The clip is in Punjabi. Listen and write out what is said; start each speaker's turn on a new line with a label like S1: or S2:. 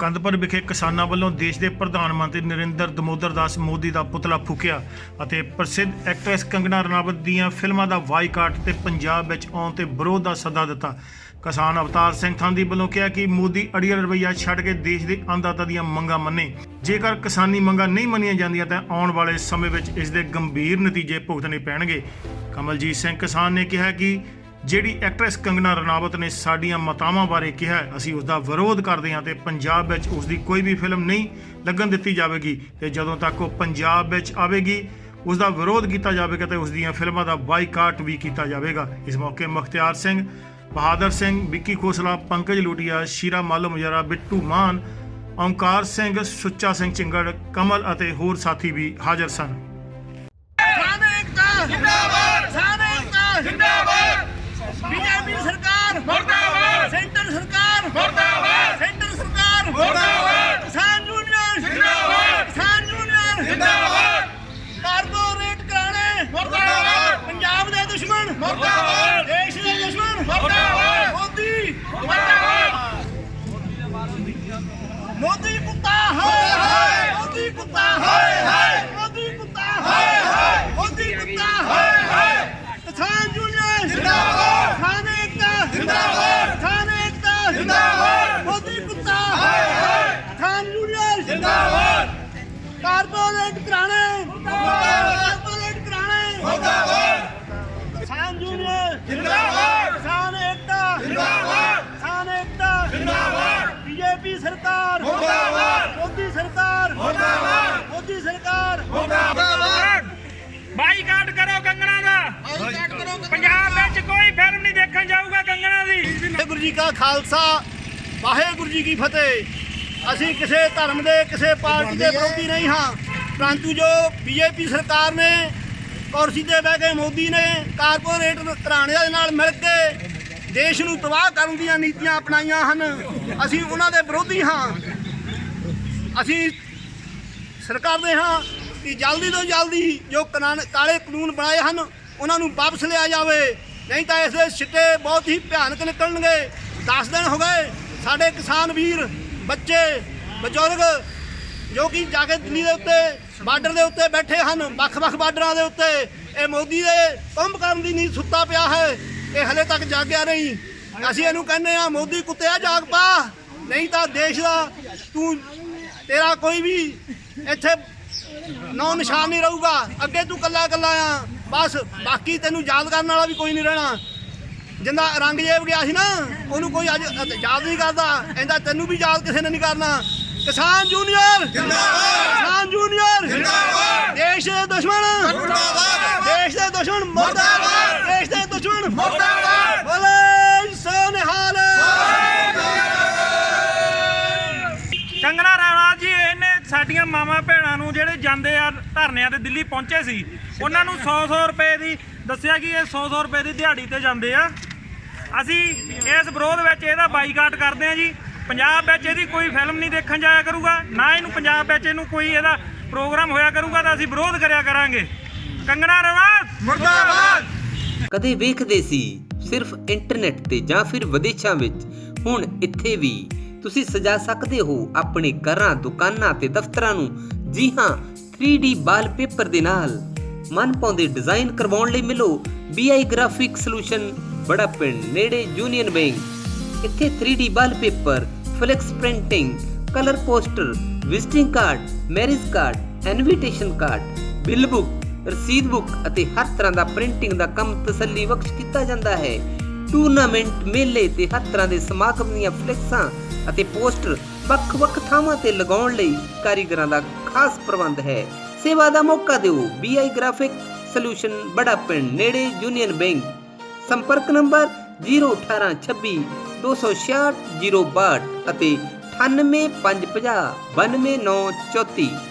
S1: ਮੁਕੰਦਪੁਰ ਵਿਖੇ ਕਿਸਾਨਾਂ ਵੱਲੋਂ ਦੇਸ਼ ਦੇ ਪ੍ਰਧਾਨ ਮੰਤਰੀ ਨਰਿੰਦਰ ਦਮੋਦਰ ਦਾਸ ਮੋਦੀ ਦਾ ਪੁਤਲਾ ਫੂਕਿਆ ਅਤੇ ਪ੍ਰਸਿੱਧ ਐਕਟਰੈਸ ਕੰਗਨਾ ਰਣਾਵਤ ਦੀਆਂ ਫਿਲਮਾਂ ਦਾ ਬਾਈਕਾਟ ਤੇ ਪੰਜਾਬ ਵਿੱਚ ਆਉਣ ਤੇ ਵਿਰੋਧ ਦਾ ਸੱਦਾ ਦਿੱਤਾ। ਕਿਸਾਨ ਅਵਤਾਰ ਸਿੰਘ ਥਾਂਦੀ ਵੱਲੋਂ ਕਿਹਾ ਕਿ ਮੋਦੀ ਅੜੀਅਲ ਰਵੱਈਆ ਛੱਡ ਕੇ ਦੇਸ਼ ਦੇ ਅੰਨਦਾਤਾ ਦੀਆਂ ਮੰਗਾਂ ਮੰਨੇ। ਜੇਕਰ ਕਿਸਾਨੀ ਮੰਗਾਂ ਨਹੀਂ ਮੰਨੀਆਂ ਜਾਂਦੀਆਂ ਤਾਂ ਆਉਣ ਵਾਲੇ ਸਮੇਂ ਵਿੱਚ ਇਸ ਦੇ ਗੰਭੀਰ ਨਤੀਜੇ ਭੁਗਤਣੇ ਪੈਣਗੇ। ਕਮਲਜੀਤ ਸਿੰਘ ਕਿਸਾਨ ਨੇ ਕਿਹਾ ਕਿ ਜਿਹੜੀ ਐਕਟਰੈਸ ਕੰਗਨਾ ਰਣਾਵਤ ਨੇ ਸਾਡੀਆਂ ਮਤਾਵਾਂ ਬਾਰੇ ਕਿਹਾ ਅਸੀਂ ਉਸ ਦਾ ਵਿਰੋਧ ਕਰਦੇ ਹਾਂ ਤੇ ਪੰਜਾਬ ਵਿੱਚ ਉਸ ਦੀ ਕੋਈ ਵੀ ਫਿਲਮ ਨਹੀਂ ਲੱਗਣ ਦਿੱਤੀ ਜਾਵੇਗੀ। ਤੇ ਜਦੋਂ ਤੱਕ ਉਹ ਪੰਜਾਬ ਵਿੱਚ ਆਵੇਗੀ ਉਸ ਦਾ ਵਿਰੋਧ ਕੀਤਾ ਜਾਵੇਗਾ ਤੇ ਉਸ ਦੀਆਂ ਫਿਲਮਾਂ ਦਾ ਬਾਈਕਾਟ ਵੀ ਕੀਤਾ ਜਾਵੇਗਾ। ਇਸ ਮੌਕੇ ਮੁਖਤਿਆਰ ਸਿੰਘ, ਬਹਾਦਰ ਸਿੰਘ, ਵਿੱਕੀ ਖੋਸਲਾ, ਪੰਕਜ ਲੂਟੀਆ, ਸ਼ੀਰਾ ਮਾਲੋ ਮੁਜਰਾ ਬਿੱਟੂ ਮਾਨ, ਓਮਕਾਰ ਸਿੰਘ, ਸੁੱਚਾ ਸਿੰਘ ਚਿੰਗੜ, ਕਮਲ ਅਤੇ ਹੋਰ ਸਾਥੀ ਵੀ ਹਾਜ਼ਰ ਸਨ
S2: ਕਿਸਾਨ ਏਕਤਾ ਜਿੰਦਾਬਾਦ ਕਿਸਾਨ ਏਕਤਾ ਜਿੰਦਾਬਾਦ ਬੀਜੇਪੀ ਸਰਕਾਰ ਮੁਰਦਾਬਾਦ ਸੈਂਟਰ ਸਰਕਾਰ ਮੁਰਦਾਬਾਦ ਸੈਂਟਰ ਸਰਕਾਰ ਮੁਰਦਾਬਾਦ ਕਿਸਾਨ ਯੂਨੀਅਨ ਜਿੰਦਾਬਾਦ ਕਿਸਾਨ ਯੂਨੀਅਨ ਜਿੰਦਾਬਾਦ ਕਾਰਪੋਰੇਟ ਘਰਾਣੇ ਮੁਰਦਾਬਾਦ ਪੰਜਾਬ ਦੇ ਦੁਸ਼ਮਣ ਮੁਰਦਾਬਾਦ ਦੇਸ਼ ਦੇ ਦੁਸ਼ਮਣ ਮੁਰਦਾਬਾਦ ਮੋਦੀ ਮੁਰਦਾਬਾਦ ਮੋਦੀ ਕੁੱਤਾ ਹਾਏ ਹਾਏ ਮੋਦੀ ਕੁੱਤਾ ਹਾਏ ਹਾਏ ਮੋਦੀ ਕੁੱਤਾ ਹਾਏ ਹਾਏ ਮੋਦੀ ਕੁੱਤਾ ਹਾਏ ਹਾਏ। ਕਿਸਾਨ ਯੂਨੀਅਨ ਜਿੰਦਾਬਾਦ। ਕਿਸਾਨ ਏਕਤਾ ਜਿੰਦਾਬਾਦ। ਕਿਸਾਨ ਏਕਤਾ ਜਿੰਦਾਬਾਦ। ਮੋਦੀ ਕੁੱਤਾ ਹਾਏ ਹਾਏ। ਕਿਸਾਨ ਯੂਨੀਅਨ। ਜਿੰਦਾਬਾਦ। ਕਾਰਪੋਰੇਟ ਘਰਾਣੇ ਮੁਰਦਾਬਾਦ ਕਾਰਪੋਰੇਟ ਘਰਾਣੇ ਮੁਰਦਾਬਾਦ ਕਿਸਾਨ ਯੂਨੀਅਨ ਜਿੰਦਾਬਾਦ ਕਿਸਾਨ ਏਕਤਾ ਜਿੰਦਾਬਾਦ ਕਿਸਾਨ ਏਕਤਾ ਜਿੰਦਾਬਾਦ ਬੀਜੇਪੀ ਸਰਕਾਰ ਮੁਰਦਾਬਾਦ ਮੋਦੀ ਸਰਕਾਰ ਮੁਰਦਾਬਾਦ ਮੋਦੀ ਸਰਕਾਰ ਮੁਰਦਾਬਾਦ।
S3: ਬਾਈਕਾਟ ਕਰੋ ਕੰਗਣਾ ਦਾ। ਪੰਜਾਬ ਵਿੱਚ ਕੋਈ ਫਿਲਮ ਨਹੀਂ ਦੇਖਣ ਜਾਊਗਾ ਕੰਗਣਾ ਦੀ।
S2: ਵਾਹਿਗੁਰੂ ਜੀ ਕਾ ਖਾਲਸਾ ਵਾਹਿਗੁਰੂ ਜੀ ਕੀ ਫਤਿਹ। ਅਸੀਂ ਕਿਸੇ ਧਰਮ ਦੇ ਕਿਸੇ ਪਾਰਟੀ ਦੇ ਵਿਰੋਧੀ ਨਹੀਂ ਹਾਂ। ਪਰੰਤੂ ਜੋ ਬੀਜੇਪੀ ਸਰਕਾਰ ਨੇ ਕੁਰਸੀ ਤੇ ਬਹਿ ਕੇ ਮੋਦੀ ਨੇ ਕਾਰਪੋਰੇਟ ਘਰਾਣਿਆਂ ਦੇ ਨਾਲ ਮਿਲ ਕੇ ਦੇਸ਼ ਨੂੰ ਤਬਾਹ ਕਰਨ ਦੀਆਂ ਨੀਤੀਆਂ ਅਪਣਾਈਆਂ ਹਨ। ਅਸੀਂ ਉਹਨਾਂ ਦੇ ਵਿਰੋਧੀ ਹਾਂ। ਅਸੀਂ ਸਰਕਾਰ ਦੇ ਹਾਂ ਕਿ ਜਲਦੀ ਤੋਂ ਜਲਦੀ ਜੋ ਕਾਨੂੰਨ ਕਾਲੇ ਕਾਨੂੰਨ ਬਣਾਏ ਹਨ, ਉਹਨਾਂ ਨੂੰ ਵਾਪਸ ਲਿਆ ਜਾਵੇ। ਨਹੀਂ ਤਾਂ ਇਸ ਦੇ ਸਿੱਟੇ ਬਹੁਤ ਹੀ ਭਿਆਨਕ ਨਿਕਲਣਗੇ। 10 ਦਿਨ ਹੋ ਗਏ, ਸਾਡੇ ਕਿਸਾਨ ਵੀਰ, ਬੱਚੇ, ਬਜ਼ੁਰਗ, ਜੋ ਕਿ ਜਾ ਕੇ ਦਿੱਲੀ ਦੇ ਉੱਤੇ, ਬਾਰਡਰ ਦੇ ਉੱਤੇ ਬੈਠੇ ਹਨ, ਵੱਖ-ਵੱਖ ਬਾਰਡਰਾਂ ਦੇ ਉੱਤੇ। ਇਹ ਮੋਦੀ ਦੇ ਕੰਮ ਕਰਨ ਦੀ ਨੀਂਦ ਸੁੱਤਾ ਪਿਆ ਹੈ। ਇਹ ਹਲੇ ਤੱਕ ਜਾਗਿਆ ਨਹੀਂ। ਅਸੀਂ ਇਹਨੂੰ ਕਹਿੰਦੇ ਆ ਮੋਦੀ ਕੁੱਤਿਆ ਜਾਗ ਪਾ। ਨਹੀਂ ਤਾਂ ਦੇਸ਼ ਦਾ ਤੂੰ, ਤੇਰਾ ਕੋਈ ਵੀ ਇੱਥੇ ਨੌ ਨਿਸ਼ਾਨ ਨਹੀਂ ਰਹੂਗਾ। ਅੱਗੇ ਤੂੰ ਕੱਲਾ ਕੱਲਾ ਆ। ਬਸ, ਬਾਕੀ ਤੈਨੂੰ ਯਾਦ ਕਰਨ ਵਾਲਾ ਵੀ ਕੋਈ ਨਹੀਂ ਰਹਿਣਾ। ਜਿੰਦਾ ਰੰਗਜੇਬ ਗਿਆ ਸੀ ਨਾ, ਉਹਨੂੰ ਕੋਈ ਅੱਜ ਯਾਦ ਨਹੀਂ ਕਰਦਾ। ਇਹਦਾ ਤੈਨੂੰ ਵੀ ਯਾਦ ਕਿਸੇ ਨੇ ਨਹੀਂ ਕਰਨਾ। ਕਿਸਾਨ ਜੂਨੀਅਰ! ਜਿੰਦਾਬਾਦ!
S3: ਧਰਨਿਆਂ ਤੇ ਦਿੱਲੀ ਪਹੁੰਚੇ ਸੀ। ਉਹਨਾਂ ਨੂੰ 100-100 ਰੁਪਏ ਦੀ ਦੱਸਿਆ ਕਿ ਇਹ 100-100 ਰੁਪਏ ਦੀ ਦਿਹਾੜੀ ਤੇ ਜਾਂਦੇ ਆ। ਅਸੀਂ ਇਸ ਵਿਰੋਧ ਵਿੱਚ ਇਹਦਾ ਬਾਈਕਾਟ ਕਰਦੇ ਆ ਜੀ। ਪੰਜਾਬ ਵਿੱਚ ਇਹਦੀ ਕੋਈ ਫਿਲਮ ਨਹੀਂ ਦੇਖਣ ਜਾਇਆ ਕਰੂਗਾ ਨਾ ਇਹਨੂੰ ਪੰਜਾਬ ਵਿੱਚ ਇਹਨੂੰ ਕੋਈ ਇਹਦਾ ਪ੍ਰੋਗਰਾਮ ਹੋਇਆ ਕਰੂਗਾ ਤਾਂ ਅਸੀਂ ਵਿਰੋਧ ਕਰਿਆ ਕਰਾਂਗੇ। ਕੰਗਣਾ ਰਣਾਵਤ
S2: ਮੁਰਦਾਬਾਦ!
S4: ਕਦੇ ਵੇਖਦੇ ਸੀ ਸਿਰਫ ਇੰਟਰਨੈਟ ਤੇ ਜਾਂ ਫਿਰ ਵਿਦੇਸ਼ਾਂ ਵਿੱਚ। ਹੁਣ ਇੱਥੇ ਵੀ ਤੁਸੀਂ ਸਜਾ ਸਕਦੇ ਹੋ ਆਪਣੇ ਘਰਾਂ ਦੁਕਾਨਾਂ ਤੇ ਦਫ਼ਤਰਾਂ ਨੂੰ। ਜੀ ਹਾਂ 3D ਵਾਲਪੇਪਰ ਦੇ ਨਾਲ ਮਨ ਪਾਉਂਦੇ ਡਿਜ਼ਾਈਨ ਕਰਵਾਉਣ ਲਈ ਮਿਲੋ BI ਗ੍ਰਾਫਿਕ ਸੋਲੂਸ਼ਨ ਬੜਾ ਪਿੰਡ, ਨੇੜੇ ਯੂਨੀਅਨ ਬੈਂਕ ਇੱਥੇ 3D wallpaper flex printing colour poster visiting card marriage card invitation card bill book ਰਸੀਦ ਬੁੱਕ ਅਤੇ ਹਰ ਤਰ੍ਹਾਂ ਦਾ ਪ੍ਰਿੰਟਿੰਗ ਦਾ ਕੰਮ ਤਸੱਲੀ ਬਖਸ਼ ਕੀਤਾ ਜਾਂਦਾ ਹੈ। ਟੂਰਨਾਮੈਂਟ ਮੇਲੇ ਤੇ ਹਰ ਤਰ੍ਹਾਂ ਦੇ ਸਮਾਗਮ ਦੀਆਂ ਫਲੈਕਸਾਂ ਅਤੇ ਪੋਸਟਰ ਵੱਖ-ਵੱਖ ਥਾਵਾਂ ਤੇ ਲਗਾਉਣ ਲਈ ਕਾਰੀਗਰਾਂ ਦਾ ਖਾਸ ਪ੍ਰਬੰਧ ਹੈ। ਸੇਵਾ ਦਾ ਮੌਕਾ ਦਿਓ। BI ਗ੍ਰਾਫਿਕ ਸੋਲੂਸ਼ਨ ਬੜਾ ਪਿੰਡ, ਨੇੜੇ ਯੂਨੀਅਨ ਬੈਂਕ ਸੰਪਰਕ ਨੰਬਰ 01826 266 062 ਅਤੇ 98550 92934